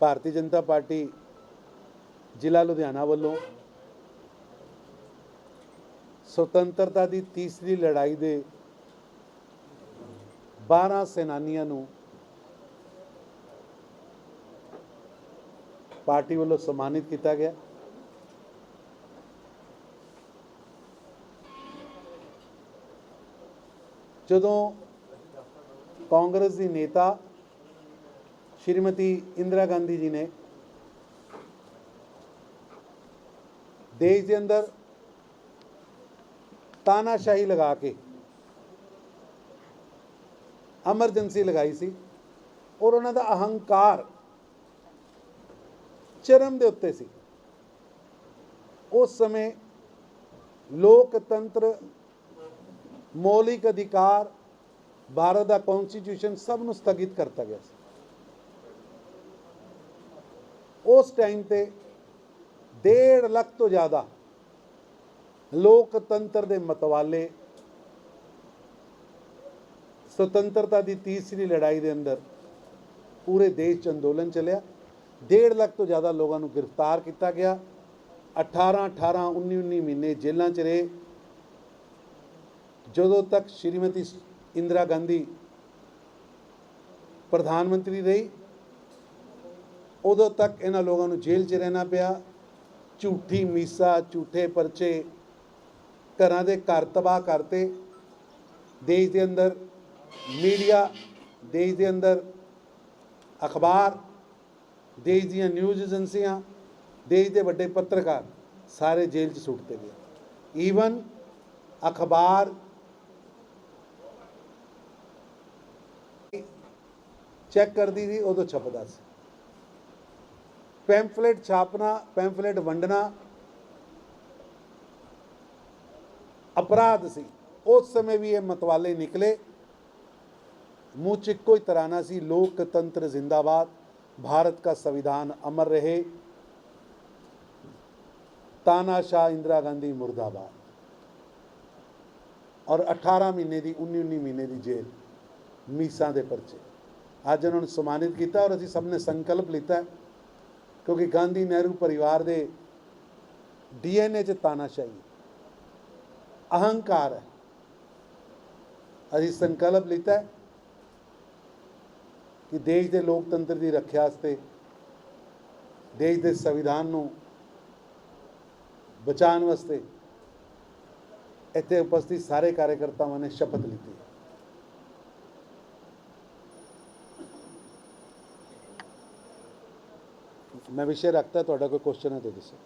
Bharatiya Janata party ਜ਼ਿਲ੍ਹਾ ਲੁਧਿਆਣਾ ਵੱਲੋਂ ਸੁਤੰਤਰਤਾ ਦੀ ਤੀਸਰੀ ਲੜਾਈ ਦੇ 12 ਸੈਨਾਨੀਆਂ ਨੂੰ ਪਾਰਟੀ ਵੱਲੋਂ ਸਨਮਾਨਿਤ ਕੀਤਾ ਗਿਆ। ਜਦੋਂ ਕਾਂਗਰਸ ਦੀ ਨੇਤਾ ਸ਼੍ਰੀਮਤੀ ਇੰਦਰਾ ਗਾਂਧੀ ਜੀ ਨੇ ਦੇਸ਼ ਦੇ ਅੰਦਰ ਤਾਨਾਸ਼ਾਹੀ ਲਗਾ ਕੇ ਐਮਰਜੈਂਸੀ ਲਗਾਈ ਸੀ ਔਰ ਉਹਨਾਂ ਦਾ ਅਹੰਕਾਰ ਚਰਮ ਦੇ ਉੱਤੇ ਸੀ। ਉਸ ਸਮੇਂ ਲੋਕਤੰਤਰ, ਮੌਲਿਕ ਅਧਿਕਾਰ, ਭਾਰਤ ਦਾ ਕਨਸਟੀਟਿਊਸ਼ਨ ਸਭ ਨੂੰ ਸਥਗਿਤ ਕਰਤਾ ਗਿਆ ਸੀ। ਉਸ ਟਾਈਮ ਤੇ 1.5 ਲੱਖ ਤੋਂ ਜ਼ਿਆਦਾ ਲੋਕਤੰਤਰ ਦੇ ਮਤਵਾਲੇ ਸੁਤੰਤਰਤਾ ਦੀ ਤੀਸਰੀ ਲੜਾਈ ਦੇ ਅੰਦਰ ਪੂਰੇ ਦੇਸ਼ 'ਚ ਅੰਦੋਲਨ ਚੱਲਿਆ। 1.5 ਲੱਖ ਤੋਂ ਜ਼ਿਆਦਾ ਲੋਕਾਂ ਨੂੰ ਗ੍ਰਿਫਤਾਰ ਕੀਤਾ ਗਿਆ। 18 18 19 19 ਮਹੀਨੇ ਜੇਲ੍ਹਾਂ 'ਚ ਰਹੇ। ਜਦੋਂ ਤੱਕ ਸ਼੍ਰੀਮਤੀ ਇੰਦਰਾ ਗਾਂਧੀ ਪ੍ਰਧਾਨ ਮੰਤਰੀ ਰਹੀ ਉਦੋਂ ਤੱਕ ਇਹਨਾਂ ਲੋਕਾਂ ਨੂੰ ਜੇਲ੍ਹ 'ਚ ਰਹਿਣਾ ਪਿਆ। ਝੂਠੀ ਮੀਸਾ, ਝੂਠੇ ਪਰਚੇ ਘਰਾਂ ਦੇ ਘਰ ਤਬਾਹ ਕਰਤੇ। ਦੇਸ਼ ਦੇ ਅੰਦਰ ਮੀਡੀਆ, ਦੇਸ਼ ਦੇ ਅੰਦਰ ਅਖਬਾਰ, ਦੇਸ਼ ਦੀਆਂ ਨਿਊਜ਼ ਏਜੰਸੀਆਂ, ਦੇਸ਼ ਦੇ ਵੱਡੇ ਪੱਤਰਕਾਰ ਸਾਰੇ ਜੇਲ੍ਹ 'ਚ ਸੁੱਟਤੇ ਗਏ। ਈਵਨ ਅਖਬਾਰ ਚੈੱਕ ਕਰਦੀ ਸੀ ਉਦੋਂ ਛਪਦਾ ਸੀ। ਪੈਂਫਲੇਟ ਛਾਪਣਾ ਪੈਂਫਲੇਟ ਵੰਡਣਾ ਅਪਰਾਧ ਸੀ ਉਸ ਸਮੇਂ ਵੀ ਇਹ ਮਤਵਾਲੇ ਨਿਕਲੇ ਮੂੰਹ 'ਚ ਇੱਕੋ ਹੀ ਤਰਾਨਾ ਸੀ ਲੋਕਤੰਤਰ ਜ਼ਿੰਦਾਬਾਦ ਭਾਰਤ का संविधान अमर रहे ਤਾਨਾਸ਼ਾਹ ਇੰਦਰਾ ਗਾਂਧੀ ਮੁਰਦਾਬਾਦ ਔਰ 18 ਮਹੀਨੇ ਦੀ 19 19 ਮਹੀਨੇ ਦੀ ਜੇਲ੍ਹ ਮੀਸਾਂ ਦੇ ਪਰਚੇ ਅੱਜ ਉਹਨਾਂ ਨੂੰ ਸਨਮਾਨਿਤ ਕੀਤਾ ਔਰ ਅਸੀਂ ਸਭ ਨੇ ਸੰਕਲਪ ਲਿੱਤਾ ਹੈ, ਕਿਉਂਕਿ ਗਾਂਧੀ ਨਹਿਰੂ ਪਰਿਵਾਰ ਦੇ ਡੀਐਨਏ 'ਚ ਤਾਨਾਸ਼ਾਹੀ ਅਹੰਕਾਰ ਹੈ। ਅਸੀਂ ਸੰਕਲਪ ਲਿੱਤਾ ਕਿ ਦੇਸ਼ ਦੇ ਲੋਕਤੰਤਰ ਦੀ ਰੱਖਿਆ ਵਾਸਤੇ ਦੇਸ਼ ਦੇ ਸੰਵਿਧਾਨ ਨੂੰ ਬਚਾਉਣ ਵਾਸਤੇ ਇੱਥੇ ਉਪਸਥਿਤ ਸਾਰੇ ਕਾਰਜਕਰਤਾਵਾਂ ਨੇ ਸ਼ਪਥ ਲਿੱਤੀ ਮੈਂ ਵਿਸ਼ੇ ਰੱਖਤਾ, ਤੁਹਾਡਾ ਕੋਈ ਕੁਐਸਚਨ ਹੈ ਤੇ ਦੱਸੋ।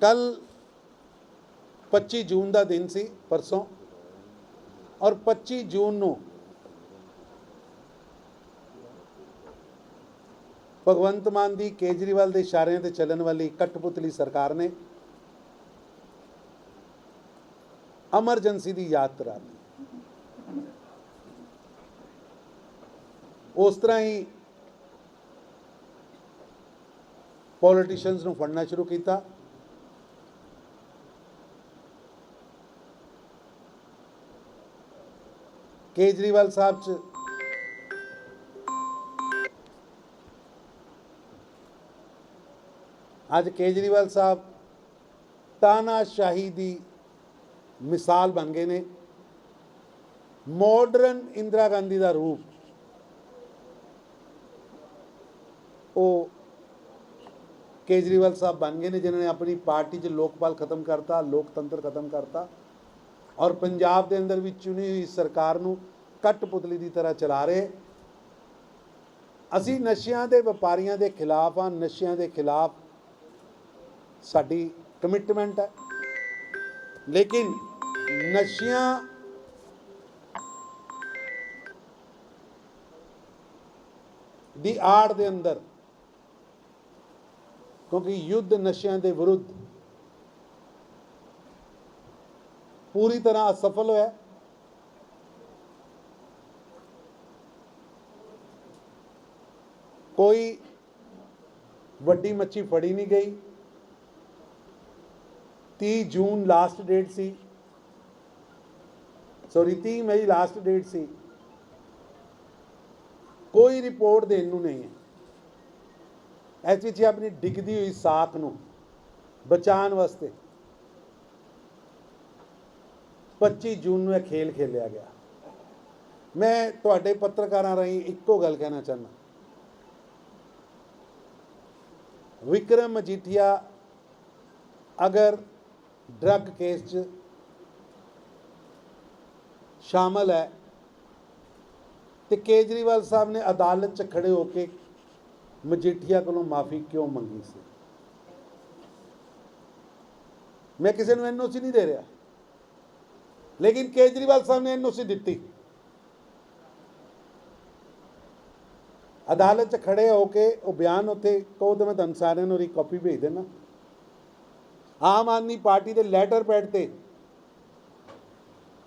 ਕੱਲ 25 ਜੂਨ ਦਾ ਦਿਨ ਸੀ, ਪਰਸੋਂ। ਔਰ 25 ਜੂਨ ਨੂੰ ਭਗਵੰਤ ਮਾਨ ਦੀ ਕੇਜਰੀਵਾਲ ਦੇ ਇਸ਼ਾਰਿਆਂ ਤੇ ਚੱਲਣ ਵਾਲੀ ਕਠਪੁਤਲੀ ਸਰਕਾਰ ਨੇ ਐਮਰਜੈਂਸੀ ਦੀ ਯਾਤਰਾ ਲਈ। ਉਸ ਤਰ੍ਹਾਂ ਹੀ ਪੋਲੀਟੀਸ਼ੀਅਨਸ ਨੂੰ ਫੜਨਾ ਸ਼ੁਰੂ ਕੀਤਾ। ਕੇਜਰੀਵਾਲ ਸਾਹਿਬ ਚ ਅੱਜ ਕੇਜਰੀਵਾਲ ਸਾਹਿਬ ਤਾਨਾਸ਼ਾਹੀ ਦੀ ਮਿਸਾਲ ਬਣ ਗਏ ਨੇ। ਮਾਡਰਨ ਇੰਦਰਾ ਗਾਂਧੀ ਦਾ ਰੂਪ ਉਹ ਕੇਜਰੀਵਾਲ ਸਾਹਿਬ ਬਣ ਗਏ ਨੇ, ਜਿਨ੍ਹਾਂ ਨੇ ਆਪਣੀ ਪਾਰਟੀ 'ਚ ਲੋਕਪਾਲ ਖਤਮ ਕਰਤਾ, ਲੋਕਤੰਤਰ ਖਤਮ ਕਰਤਾ ਔਰ ਪੰਜਾਬ ਦੇ ਅੰਦਰ ਵੀ ਚੁਣੀ ਹੋਈ ਸਰਕਾਰ ਨੂੰ ਕਠਪੁਤਲੀ ਦੀ ਤਰ੍ਹਾਂ ਚਲਾ ਰਹੇ। ਅਸੀਂ ਨਸ਼ਿਆਂ ਦੇ ਵਪਾਰੀਆਂ ਦੇ ਖਿਲਾਫ ਆ ਨਸ਼ਿਆਂ ਦੇ ਖਿਲਾਫ ਸਾਡੀ ਕਮਿਟਮੈਂਟ ਹੈ। ਲੇਕਿਨ ਨਸ਼ਿਆਂ ਦੀ ਆੜ ਦੇ ਅੰਦਰ, ਕਿਉਂਕਿ ਯੁੱਧ ਨਸ਼ਿਆਂ ਦੇ ਵਿਰੁੱਧ ਪੂਰੀ ਤਰ੍ਹਾਂ ਅਸਫਲ ਹੋਇਆ। ਕੋਈ ਵੱਡੀ ਮੱਛੀ ਫੜੀ ਨਹੀਂ ਗਈ। 30 ਜੂਨ ਲਾਸਟ ਡੇਟ ਸੀ। ਸੌਰੀ 30 ਮਈ ਲਾਸਟ ਡੇਟ ਸੀ। ਕੋਈ ਰਿਪੋਰਟ ਦੇਣ ਨੂੰ ਨਹੀਂ ਹੈ। ਇਸ ਐਸਪੀਸੀ ਆਪਣੀ ਡਿੱਗਦੀ ਹੋਈ ਸਾਖ ਨੂੰ ਬਚਾਉਣ ਵਾਸਤੇ 25 ਜੂਨ ਨੂੰ ਇਹ ਖੇਲ ਖੇਲਿਆ ਗਿਆ। ਮੈਂ ਤੁਹਾਡੇ ਪੱਤਰਕਾਰਾਂ ਰਾਹੀਂ ਇੱਕੋ ਗੱਲ ਕਹਿਣਾ ਚਾਹੁੰਦਾ। ਵਿਕਰਮ ਮਜੀਠੀਆ ਅਗਰ ਡਰੱਗ ਕੇਸ 'ਚ ਸ਼ਾਮਲ ਹੈ ਤੇ ਕੇਜਰੀਵਾਲ ਸਾਹਿਬ ਨੇ ਅਦਾਲਤ 'ਚ ਖੜੇ ਹੋ ਕੇ ਮਜੀਠੀਆ ਕੋਲੋਂ ਮਾਫੀ ਕਿਉਂ ਮੰਗੀ ਸੀ? ਮੈਂ ਕਿਸੇ ਨੂੰ ਐਨਓਸੀ ਨਹੀਂ ਦੇ ਰਿਹਾ। ਲੇਕਿਨ ਕੇਜਰੀਵਾਲ ਸਾਹਿਬ ਨੇ ਐਨਓਸੀ ਦਿੱਤੀ। ਅਦਾਲਤ 'ਚ ਖੜੇ ਹੋ ਕੇ ਉਹ ਬਿਆਨ ਉੱਥੇ ਕਹੋ ਤਾਂ ਮੈਂ ਤੁਹਾਨੂੰ ਸਾਰਿਆਂ ਨੂੰ ਰੀ ਕਾਪੀ ਭੇਜ ਦੇਣਾ। ਆਮ ਆਦਮੀ ਪਾਰਟੀ ਦੇ ਲੈਟਰ ਪੈਡ ਤੇ।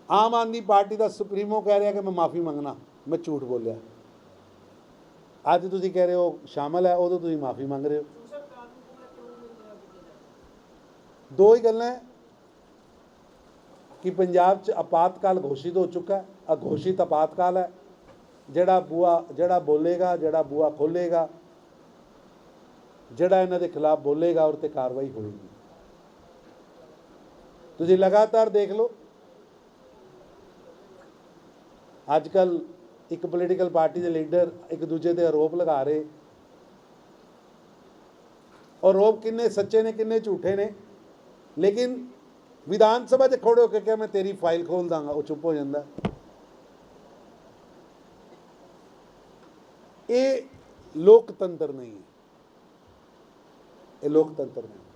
ਆਮ ਆਦਮੀ ਪਾਰਟੀ ਦਾ ਸੁਪਰੀਮੋ ਕਹਿ ਰਿਹਾ ਕਿ ਮੈਂ ਮਾਫੀ ਮੰਗਣਾ, ਮੈਂ ਝੂਠ ਬੋਲਿਆ। ਅੱਜ ਤੁਸੀਂ ਕਹਿ ਰਹੇ ਹੋ ਸ਼ਾਮਲ ਹੈ, ਉਦੋਂ ਤੁਸੀਂ ਮਾਫੀ ਮੰਗ ਰਹੇ ਹੋ। ਦੋ ਹੀ ਗੱਲਾਂ ਕਿ ਪੰਜਾਬ 'ਚ ਆਪਾਤਕਾਲ ਘੋਸ਼ਿਤ ਹੋ ਚੁੱਕਾ ਹੈ, ਅਘੋਸ਼ਿਤ ਆਪਾਤਕਾਲ ਹੈ। ਜਿਹੜਾ ਬੂਆ, ਜਿਹੜਾ ਬੋਲੇਗਾ, ਜਿਹੜਾ ਬੂਆ ਖੋਲੇਗਾ ਜਿਹੜਾ ਇਹਨਾਂ ਦੇ ਖਿਲਾਫ ਬੋਲੇਗਾ ਔਰ ਤੇ ਕਾਰਵਾਈ ਹੋਏਗੀ। ਤੁਸੀਂ ਲਗਾਤਾਰ ਦੇਖ ਲਓ। ਅੱਜ ਕੱਲ ਇੱਕ ਪੋਲੀਟੀਕਲ ਪਾਰਟੀ ਦੇ ਲੀਡਰ ਇੱਕ ਦੂਜੇ ਤੇ ਆਰੋਪ ਲਗਾ ਰਹੇ। ਔਰ ਆਰੋਪ ਕਿੰਨੇ ਸੱਚੇ ਨੇ, ਕਿੰਨੇ ਝੂਠੇ ਨੇ। ਲੇਕਿਨ ਵਿਧਾਨ ਸਭਾ 'ਚ ਖੜੇ ਹੋ ਕੇ ਕਿ ਮੈਂ ਤੇਰੀ ਫਾਈਲ ਖੋਲ ਦਾਂਗਾ। ਉਹ ਚੁੱਪ ਹੋ ਜਾਂਦਾ। ਇਹ ਲੋਕਤੰਤਰ ਨਹੀਂ ਹੈ। ਇਹ ਲੋਕਤੰਤਰ ਨਹੀਂ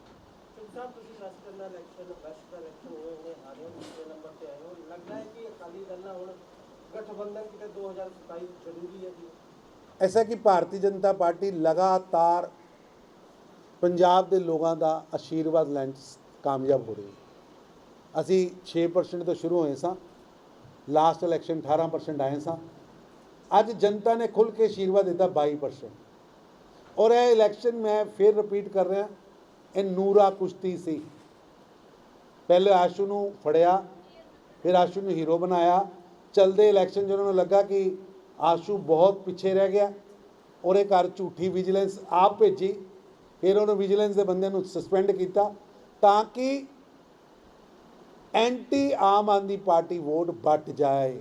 ਸਾਹਿਬ, ਤੁਸੀਂ ਦਸ ਕਰਨਾ ਇਲੈਕਸ਼ਨ ਬੈਸਟ ਦਾ ਇਲੈਕਸ਼ਨ ਹੋਏ ਹੋਏ ਹਾਰੇ ਦੂਸਰੇ ਨੰਬਰ ਤੇ ਆਏ ਹੋ। ਲੱਗਦਾ ਹੈ ਕਿ ਅਕਾਲੀ ਦਲ ਹੁਣ ਗਠਬੰਧਨ ਕਿਤੇ 2027 ਜ਼ਰੂਰੀ ਹੈ ਜੀ। ਐਸਾ ਕਿ ਭਾਰਤੀ ਜਨਤਾ ਪਾਰਟੀ ਲਗਾਤਾਰ ਪੰਜਾਬ ਦੇ ਲੋਕਾਂ ਦਾ ਆਸ਼ੀਰਵਾਦ ਲੈਣ 'ਚ ਕਾਮਯਾਬ ਹੋ ਰਹੀ ਹੈ। ਅਸੀਂ 6% ਤੋਂ ਸ਼ੁਰੂ ਹੋਏ ਸਾਂ। ਲਾਸਟ ਇਲੈਕਸ਼ਨ 18% ਆਏ ਸਾਂ। ਅੱਜ ਜਨਤਾ ਨੇ ਖੁੱਲ ਕੇ ਆਸ਼ੀਰਵਾਦ ਦਿੱਤਾ 22% ਔਰ ਇਹ ਇਲੈਕਸ਼ਨ ਮੈਂ ਫਿਰ ਰਿਪੀਟ ਕਰ ਰਿਹਾ। ਇਹ ਨੂਰਾ ਕੁਸ਼ਤੀ ਸੀ। ਪਹਿਲੇ ਆਸ਼ੂ ਨੂੰ ਫੜਿਆ ਫਿਰ ਆਸ਼ੂ ਨੂੰ ਹੀਰੋ ਬਣਾਇਆ। ਚਲਦੇ ਇਲੈਕਸ਼ਨ ਉਹਨਾਂ ਨੂੰ ਲੱਗਾ ਕਿ ਆਸ਼ੂ ਬਹੁਤ ਪਿੱਛੇ ਰਹਿ ਗਿਆ ਉਹਦੇ ਘਰ ਝੂਠੀ ਵਿਜੀਲੈਂਸ ਆਪ ਭੇਜੀ। ਫਿਰ ਉਹਨੂੰ ਵਿਜੀਲੈਂਸ ਦੇ ਬੰਦੇ ਨੂੰ ਸਸਪੈਂਡ ਕੀਤਾ ਤਾਂ ਕਿ anti Aam Aadmi party vote ਵੱਟ ਜਾਏ।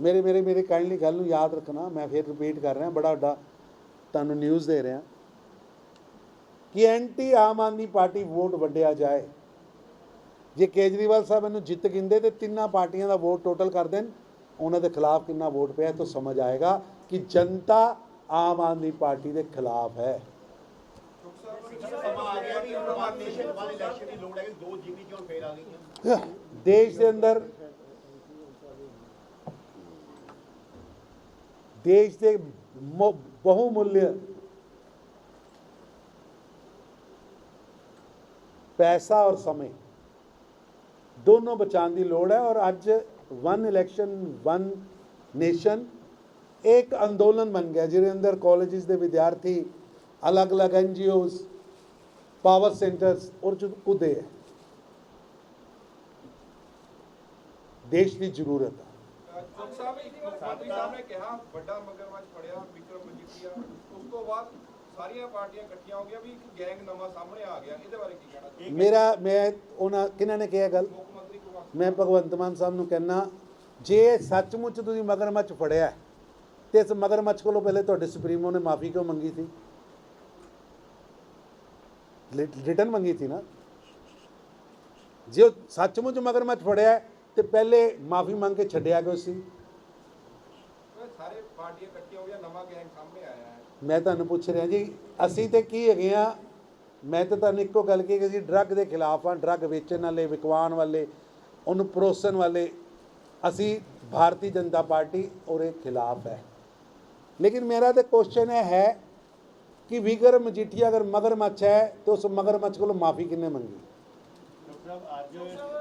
ਮੇਰੇ ਮੇਰੇ ਮੇਰੇ ਕਾਈਂਡਲੀ ਗੱਲ ਨੂੰ ਯਾਦ ਰੱਖਣਾ ਮੈਂ ਫਿਰ ਰਿਪੀਟ ਕਰ ਰਿਹਾ ਬੜਾ ਵੱਡਾ ਤੁਹਾਨੂੰ ਨਿਊਜ਼ ਦੇ ਰਿਹਾ। ਕਿ anti Aam Aadmi party vote ਵੰਡਿਆ ਜਾਏ। ਜੇ ਕੇਜਰੀਵਾਲ ਸਾਹਿਬ ਇਹਨੂੰ ਜਿੱਤ ਗਿੰਦੇ ਤੇ ਤਿੰਨਾਂ ਪਾਰਟੀਆਂ ਦਾ ਵੋਟ ਟੋਟਲ ਕਰ ਦੇਣ, ਉਹਨਾਂ ਦੇ ਖਿਲਾਫ ਕਿੰਨਾ ਵੋਟ ਪਿਆ ਤਾਂ ਸਮਝ ਆਏਗਾ ਕਿ ਜਨਤਾ ਆਮ ਆਦਮੀ ਪਾਰਟੀ ਦੇ ਖਿਲਾਫ ਹੈ। ਦੇਸ਼ ਦੇ ਅੰਦਰ, ਦੇਸ਼ ਦੇ ਮੁ- ਪੈਸਾ ਔਰ ਸਮੇਂ। ਦੋਨੋਂ ਬਚਾਉਣ ਦੀ ਲੋੜ ਹੈ ਔਰ ਅੱਜ ਵਨ ਇਲੈਕਸ਼ਨ ਵਨ ਨੇਸ਼ਨ ਇੱਕ ਅੰਦੋਲਨ ਬਣ ਗਿਆ ਜਿਹਦੇ ਅੰਦਰ ਕਾਲਜਿਸ ਦੇ ਵਿਦਿਆਰਥੀ, ਅਲੱਗ-ਅਲੱਗ ਐਨਜੀਓਜ਼ ਪਾਵਰ ਸੈਂਟਰਸ ਔਰ ਜੋ ਕੁਦੇ ਹੈ। ਦੇਸ਼ ਦੀ ਜ਼ਰੂਰਤ ਹੈ। ਸਾਹਿਬ ਸਾਹਿਬ ਨੇ ਕਿਹਾ, ਵੱਡਾ ਮਗਰਮੱਛ ਫੜਿਆ ਵਿਕਰਮ ਮਜੀਠੀਆ ਉਸ ਤੋਂ ਬਾਅਦ ਸਾਰੀਆਂ ਪਾਰਟੀਆਂ ਇਕੱਠੀਆਂ ਹੋ ਗਿਆ ਵੀ ਇੱਕ ਗੈਂਗ ਨਵਾਂ ਸਾਹਮਣੇ ਆ ਗਿਆ ਇਹਦੇ ਬਾਰੇ ਕੀ ਕਹਿਣਾ ਚਾਹੁੰਦੇ ਮੇਰਾ ਮੈਂ ਉਹਨਾਂ ਕਿਹਨਾਂ ਨੇ ਕਿਹਾ ਗੱਲ? ਮੁੱਖ ਮੰਤਰੀ ਭਗਵੰਤ ਮੈਂ ਭਗਵੰਤ ਮਾਨ ਸਾਹਿਬ ਨੂੰ ਕਹਿਣਾ ਜੇ ਸੱਚਮੁੱਚ ਤੁਸੀਂ ਮਗਰਮੱਛ ਫੜਿਆ ਤੇ ਇਸ ਮਗਰਮੱਛ ਕੋਲੋਂ ਪਹਿਲੇ ਤੁਹਾਡੇ ਸੁਪਰੀਮੋ ਨੇ ਮਾਫੀ ਕਿਉਂ ਮੰਗੀ ਸੀ? ਰਿਟਰਨ ਮੰਗੀ ਸੀ ਨਾ? ਜੇ ਸੱਚਮੁੱਚ ਮਗਰਮੱਛ ਫੜਿਆ ਤੇ ਪਹਿਲੇ ਮਾਫੀ ਮੰਗ ਕੇ ਛੱਡਿਆ ਕਿਉਂ ਸੀ? ਸਾਰੇ ਪਾਰਟੀਆਂ ਇਕੱਠੀਆਂ ਹੋ ਗਿਆ ਨਵਾਂ ਗੈਂਗ ਸਾਹਮਣੇ ਆਇਆ। ਮੈਂ ਤੁਹਾਨੂੰ ਪੁੱਛ ਰਿਹਾ ਜੀ ਅਸੀਂ ਤੇ ਕੀ ਹੈਗੇ ਆ ਮੈਂ ਤਾਂ ਤੁਹਾਨੂੰ ਇੱਕੋ ਗੱਲ ਕਹੀ ਕਿ ਅਸੀਂ ਡਰੱਗ ਦੇ ਖਿਲਾਫ ਆ ਡਰੱਗ ਵੇਚਣ ਵਾਲੇ ਵਿਕਵਾਨ ਵਾਲੇ ਉਹਨੂੰ ਪਰੋਸਣ ਵਾਲੇ ਅਸੀਂ ਭਾਰਤੀ ਜਨਤਾ ਪਾਰਟੀ ਉਹਦੇ ਖਿਲਾਫ ਹੈ। ਲੇਕਿਨ ਮੇਰਾ ਤੇ ਕੁਐਸਚਨ ਇਹ ਹੈ ਕਿ ਵਿਕਰਮ ਮਜੀਠੀਆ ਅਗਰ ਮਗਰਮੱਛ ਹੈ ਤਾਂ ਉਸ ਮਗਰਮੱਛ ਕੋਲੋਂ ਮਾਫੀ ਕਿੰਨੇ ਮੰਗੀ?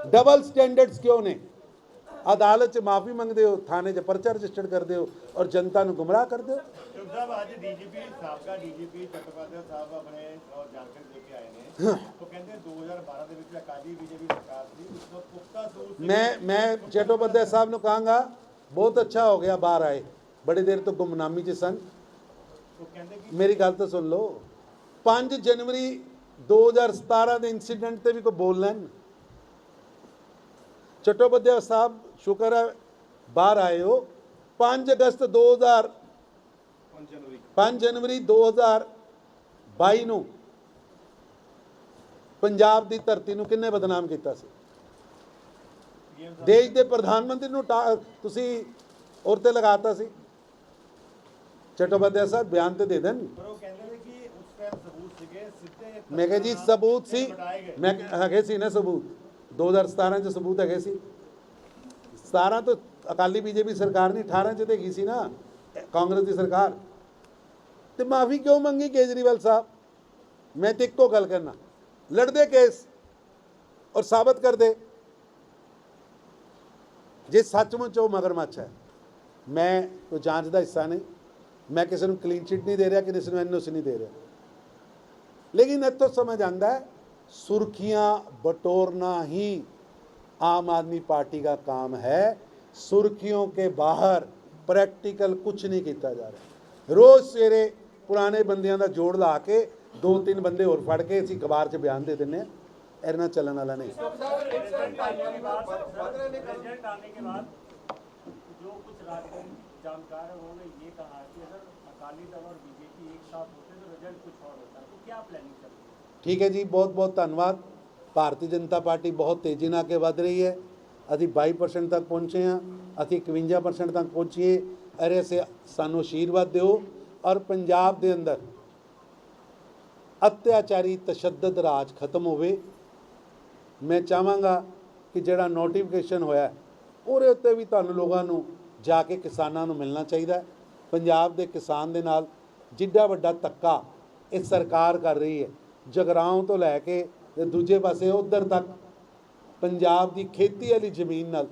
ਡਬਲ ਸਟੈਂਡਰਡਸ ਕਿਉਂ ਨੇ? ਅਦਾਲਤ 'ਚ ਮਾਫੀ ਮੰਗਦੇ ਹੋ ਥਾਣੇ 'ਚ ਪਰਚਾ ਰਜਿਸਟਰ ਕਰਦੇ ਹੋ ਔਰ ਜਨਤਾ ਨੂੰ ਗੁੰਮਰਾਹ ਕਰਦੇ ਹੋ? ਸਾਹਿਬ ਅੱਜ ਡੀਜੀਪੀ ਸਾਬਕਾ ਡੀਜੀਪੀ ਚੱਟੋਪਾਧਿਆਏ ਸਾਹਿਬ ਆਪਣੇ ਜਾਣਕਾਰੀ ਦੇ ਕੇ ਆਏ ਨੇ। ਉਹ ਕਹਿੰਦੇ 2012 ਦੇ ਵਿੱਚ ਅਕਾਲੀ ਬੀਜੇਪੀ ਸਰਕਾਰ ਸੀ ਉਸ ਤੋਂ ਪੁਖਤਾ ਸੂਰ ਮੈਂ ਮੈਂ ਚਟੋਪਾਧਿਆਏ ਸਾਹਿਬ ਨੂੰ ਕਹਾਂਗਾ ਬਹੁਤ ਅੱਛਾ ਹੋ ਗਿਆ ਬਾਹਰ ਆਏ ਬੜੀ ਦੇਰ ਤੋਂ ਗੁੰਮਨਾਮੀ 'ਚ ਸਨ ਮੇਰੀ ਗੱਲ ਤਾਂ ਸੁਣ ਲਓ 5 ਜਨਵਰੀ 2017 ਦੇ ਇਨਸੀਡੈਂਟ ਤੇ ਵੀ ਕੋਈ ਬੋਲ ਲੈਣ। ਚਟੋਪਾਧਿਆਏ ਸਾਹਿਬ ਸ਼ੁਕਰ ਹੈ ਬਾਹਰ ਆਏ ਹੋ 5 ਅਗਸਤ 2000 5 ਜਨਵਰੀ 5 ਜਨਵਰੀ 2022 ਨੂੰ ਪੰਜਾਬ ਦੀ ਧਰਤੀ ਨੂੰ ਕਿੰਨੇ ਬਦਨਾਮ ਕੀਤਾ ਸੀ ਦੇਸ਼ ਦੇ ਪ੍ਰਧਾਨ ਮੰਤਰੀ ਨੂੰ ਤੁਸੀਂ ਔਰ ਤੇ ਲਗਾਤਾ ਸੀ ਚਟੋਪਾਧਿਆਏ ਸਾਹਿਬ ਬਿਆਨ ਤੇ ਦੇ ਦੇਣ ਪਰ ਉਹ ਕਹਿੰਦੇ ਨੇ ਕਿ ਉਸ ਟਾਈਮ ਸਬੂਤ ਸੀਗੇ ਸਿੱਧੇ ਮੈਂ ਕਿਹਾ ਜੀ ਸਬੂਤ ਸੀ ਮੈਂ ਹੈਗੇ ਸੀ ਨਾ ਸਬੂਤ 2017 ਚ ਸਬੂਤ ਹੈਗੇ ਸੀ। 17 ਤੋਂ ਅਕਾਲੀ ਬੀਜੇਪੀ ਸਰਕਾਰ ਨਹੀਂ 18 ਚ ਤੇ ਗਈ ਸੀ ਨਾ, ਕਾਂਗਰਸ ਦੀ ਸਰਕਾਰ। ਤੇ ਮਾਫੀ ਕਿਉਂ ਮੰਗੀ ਕੇਜਰੀਵਾਲ ਸਾਹਿਬ? ਮੈਂ ਤੇ ਇੱਕੋ ਗੱਲ ਕਰਨਾ ਲੜਦੇ ਕੇਸ ਔਰ ਸਾਬਤ ਕਰ ਦੇ ਜੇ ਸੱਚਮੁੱਚ ਉਹ ਮਗਰਮੱਛ ਹੈ, ਮੈਂ ਕੋਈ ਜਾਂਚ ਦਾ ਹਿੱਸਾ ਨਹੀਂ, ਮੈਂ ਕਿਸੇ ਨੂੰ ਕਲੀਨ ਚਿਟ ਨਹੀਂ ਦੇ ਰਿਹਾ, ਕਿਸੇ ਨੂੰ ਐਨਓਸੀ ਨਹੀਂ ਦੇ ਰਿਹਾ। ਲੇਕਿਨ ਇਹ ਤੋਂ ਸਮਝ ਆਂਦਾ ਹੈ सुर्खियां बटोरना ही आम आदमी पार्टी का काम है सुर्खियों के बाहर प्रैक्टिकल कुछ नहीं किया जा रहा रोज सवेरे ਪੁਰਾਣੇ ਬੰਦਿਆਂ ਦਾ ਜੋੜ ਲਾ ਕੇ ਦੋ ਤਿੰਨ ਬੰਦੇ ਹੋਰ ਫੜ ਕੇ ਅਸੀਂ ਅਖਬਾਰ 'ਚ ਬਿਆਨ ਦੇ ਦਿੰਨੇ ਆ ਇਹਦੇ ਨਾਲ ਚੱਲਣ ਵਾਲਾ ਨਹੀਂ रिजल्ट आने के बाद जो कुछ राजनीतिक जानकार हैं उन्होंने ये कहा कि अगर अकाली दल और बीजेपी एक साथ होते तो रिजल्ट कुछ और होता तो क्या प्लानिंग चल रही है ਠੀਕ ਹੈ ਜੀ, ਬਹੁਤ ਬਹੁਤ ਧੰਨਵਾਦ। ਭਾਰਤੀ ਜਨਤਾ ਪਾਰਟੀ ਬਹੁਤ ਤੇਜ਼ੀ ਨਾਲ ਅੱਗੇ ਵਧ ਰਹੀ ਹੈ। ਅਸੀਂ 22% ਤੱਕ ਪਹੁੰਚੇ ਹਾਂ। ਅਸੀਂ 51% ਤੱਕ ਪਹੁੰਚੀਏ। ਅਰੇ, ਸੇ ਸਾਨੂੰ ਆਸ਼ੀਰਵਾਦ ਦਿਓ। ਔਰ ਪੰਜਾਬ ਦੇ ਅੰਦਰ ਅਤਿਆਚਾਰੀ ਤਸ਼ੱਦਦ ਰਾਜ ਖਤਮ ਹੋਵੇ। ਮੈਂ ਚਾਹਾਂਗਾ ਕਿ ਜਿਹੜਾ ਨੋਟੀਫਿਕੇਸ਼ਨ ਹੋਇਆ ਉਹਦੇ ਉੱਤੇ ਵੀ ਤੁਹਾਨੂੰ ਲੋਕਾਂ ਨੂੰ ਜਾ ਕੇ ਕਿਸਾਨਾਂ ਨੂੰ ਮਿਲਣਾ ਚਾਹੀਦਾ ਹੈ। ਪੰਜਾਬ ਦੇ ਕਿਸਾਨ ਦੇ ਨਾਲ ਜਿੱਡਾ ਵੱਡਾ ਧੱਕਾ ਇਹ ਸਰਕਾਰ ਕਰ ਰਹੀ ਹੈ। ਜਗਰਾਉਂ ਤੋਂ ਲੈ ਕੇ ਤੇ ਦੂਜੇ ਪਾਸੇ ਉਧਰ ਤੱਕ ਪੰਜਾਬ ਦੀ ਖੇਤੀ ਵਾਲੀ ਜ਼ਮੀਨ ਨਾਲ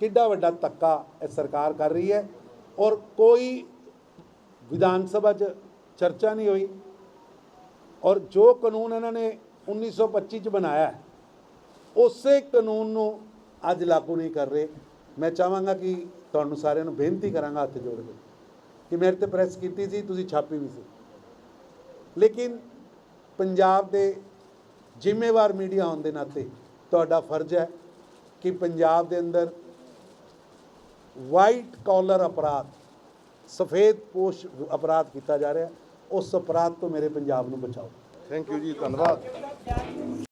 ਕਿੱਡਾ ਵੱਡਾ ਧੱਕਾ ਇਹ ਸਰਕਾਰ ਕਰ ਰਹੀ ਹੈ ਔਰ ਕੋਈ ਵਿਧਾਨ ਸਭਾ 'ਚ ਚਰਚਾ ਨਹੀਂ ਹੋਈ। ਔਰ ਜੋ ਕਾਨੂੰਨ ਇਹਨਾਂ ਨੇ 1925 'ਚ ਬਣਾਇਆ ਉਸੇ ਕਾਨੂੰਨ ਨੂੰ ਅੱਜ ਲਾਗੂ ਨਹੀਂ ਕਰ ਰਹੇ। ਮੈਂ ਚਾਹਾਂਗਾ ਕਿ ਤੁਹਾਨੂੰ ਸਾਰਿਆਂ ਨੂੰ ਬੇਨਤੀ ਕਰਾਂਗਾ ਹੱਥ ਜੋੜ ਕੇ ਕਿ ਮੇਰੇ ਤੇ ਪ੍ਰੈਸ ਕੀਤੀ ਸੀ, ਤੁਸੀਂ ਛਾਪੀ ਵੀ ਸੀ। ਲੇਕਿਨ ਪੰਜਾਬ ਦੇ ਜ਼ਿੰਮੇਵਾਰ ਮੀਡੀਆ ਹੋਣ ਦੇ ਨਾਤੇ ਤੁਹਾਡਾ ਫਰਜ਼ ਹੈ ਕਿ ਪੰਜਾਬ ਦੇ ਅੰਦਰ ਵਾਈਟ ਕਾਲਰ ਅਪਰਾਧ, ਸਫੇਦ ਪੋਸ਼ ਅਪਰਾਧ ਕੀਤਾ ਜਾ ਰਿਹਾ, ਉਸ ਅਪਰਾਧ ਤੋਂ ਮੇਰੇ ਪੰਜਾਬ ਨੂੰ ਬਚਾਓ। ਥੈਂਕ ਯੂ ਜੀ, ਧੰਨਵਾਦ।